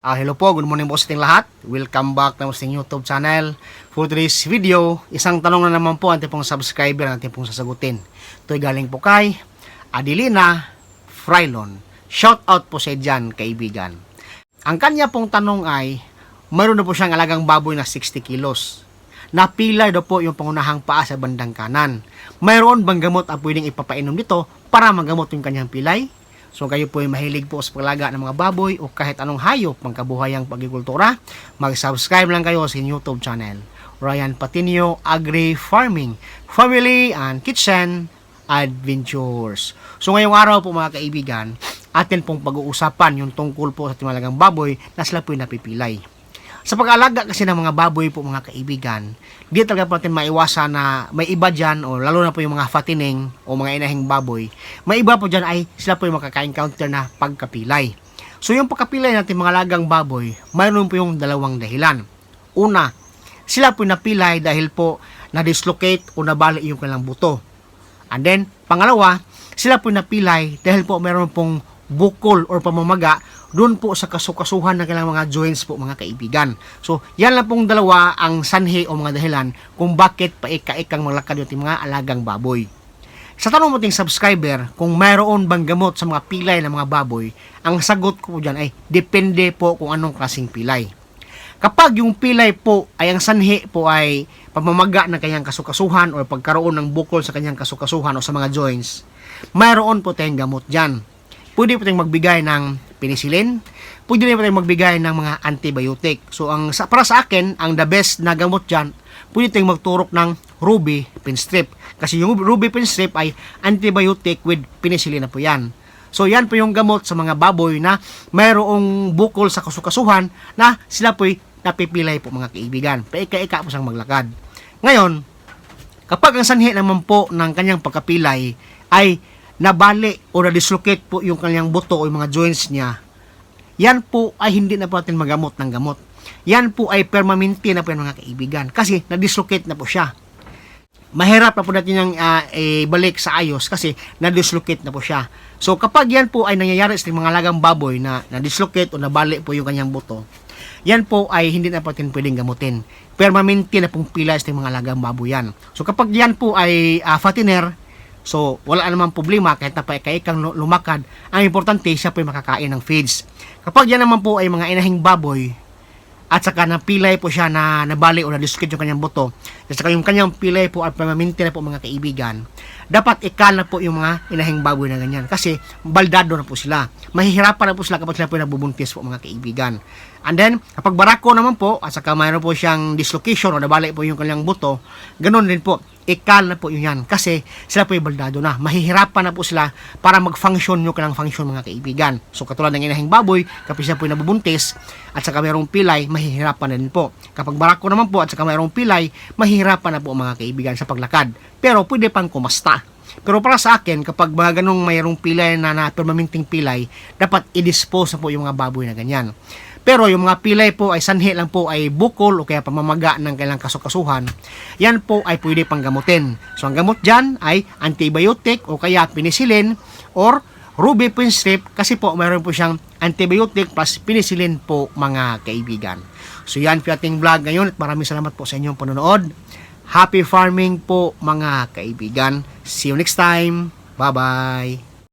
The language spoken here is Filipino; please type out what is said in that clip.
Ah, hello po, good morning po sa ating lahat. Welcome back na sa ating YouTube channel. For today's video, isang tanong na naman po ang ating pong subscriber ang ating pong sasagutin. Ito'y galing po kay Adelina Frylon. Shout out po sa dyan, kaibigan. Ang kanya pong tanong ay, mayroon na po siyang alagang baboy na 60 kilos. Napilay daw po yung pangunahang paa sa bandang kanan. Mayroon bang gamot ang pwedeng ipapainom dito para magamot yung kanyang pilay? So kayo po ay mahilig po sa paglaga ng mga baboy o kahit anong hayop pang kabuhayang pagkikultura, mag-subscribe lang kayo sa YouTube channel. Ryan Patinio Agri Farming, Family and Kitchen Adventures. So ngayong araw po mga kaibigan, atin pong pag-uusapan yung tungkol po sa timalagang baboy na sila po ay napipilay. Sa pag-alaga kasi ng mga baboy po mga kaibigan, di talaga po natin maiwasan na may iba dyan o lalo na po yung mga fattening o mga inahing baboy, may iba po dyan ay sila po yung makaka-encounter na pagkapilay. So yung pagkapilay natin mga lagang baboy, mayroon po yung dalawang dahilan. Una, sila po napilay dahil po na-dislocate o nabali yung kanilang buto. And then, pangalawa, sila po napilay dahil po meron pong bukol or pamamaga doon po sa kasukasuhan ng kailang mga joints po mga kaibigan. So, yan lang pong dalawa ang sanhi o mga dahilan kung bakit paika-ikang maglakad yung mga alagang baboy. Sa tanong mo ting subscriber, kung mayroon bang gamot sa mga pilay ng mga baboy, ang sagot ko po dyan ay depende po kung anong klaseng pilay. Kapag yung pilay po ay ang sanhi po ay pamamaga ng kanyang kasukasuhan o pagkaroon ng bukol sa kanyang kasukasuhan o sa mga joints, mayroon po tayong gamot dyan. Pwede po tayong magbigay ng penicillin, pwede rin po tayong magbigay ng mga antibiotic. So, ang, para sa akin, ang the best na gamot dyan, pwede tayong magturok ng ruby pinstrip. Kasi yung ruby pinstrip ay antibiotic with penicillin na po yan. So, yan po yung gamot sa mga baboy na mayroong bukol sa kasukasuhan na sila po'y napipilay po mga kaibigan. Paika-ika po siyang maglakad. Ngayon, kapag ang sanhi naman po ng kanyang pagkapilay ay nabali o na-dislocate po yung kanyang buto o yung mga joints niya, yan po ay hindi na po natin magamot ng gamot. Yan po ay permanente na po yan mga kaibigan kasi na-dislocate na po siya. Mahirap na po natin yung ah, ibalik sa ayos kasi na-dislocate na po siya. So kapag yan po ay nangyayari sa mga lagang baboy na na-dislocate o nabali po yung kanyang buto, yan po ay hindi na po natin pwedeng gamutin. Permanente na pong pila sa mga lagang baboy yan. So kapag yan po ay ah, fattener, So, wala namang problema kahit na paikaikang lumakad. Ang importante, siya po ay makakain ng feeds. Kapag yan naman po ay mga inahing baboy, at saka napilay po siya na nabali o na-dislocate yung kanyang buto, at saka yung kanyang pilay po at pamaminti na po mga kaibigan, dapat ikal na po yung mga inahing baboy na ganyan. Kasi, baldado na po sila. Mahihirapan na po sila kapag sila po ay nagbubuntis po mga kaibigan. And then, kapag barako naman po, at saka mayroon po siyang dislocation o nabali po yung kanyang buto, ganun din po, ikal na po yun yan. Kasi sila po baldado na. Mahihirapan na po sila para mag-function yung kanilang function mga kaibigan. So katulad ng inahing baboy, kapag siya po ay nabubuntis, at saka mayroong pilay, mahihirapan na din po. Kapag barako naman po, at saka mayroong pilay, mahihirapan na po mga kaibigan sa paglakad. Pero pwede pang kumasta. Pero para sa akin, kapag mga ganong mayroong pilay na, na permanenteng pilay, dapat i-dispose na po yung mga baboy na ganyan. Pero yung mga pilay po ay sanhi lang po ay bukol o kaya pamamaga ng kailang kasukasuhan, yan po ay pwede pang gamutin. So ang gamot dyan ay antibiotic o kaya penicillin or ruby strip kasi po mayroon po siyang antibiotic plus penicillin po mga kaibigan. So yan po ating vlog ngayon at maraming salamat po sa inyong panonood. Happy farming po mga kaibigan. See you next time. Bye-bye.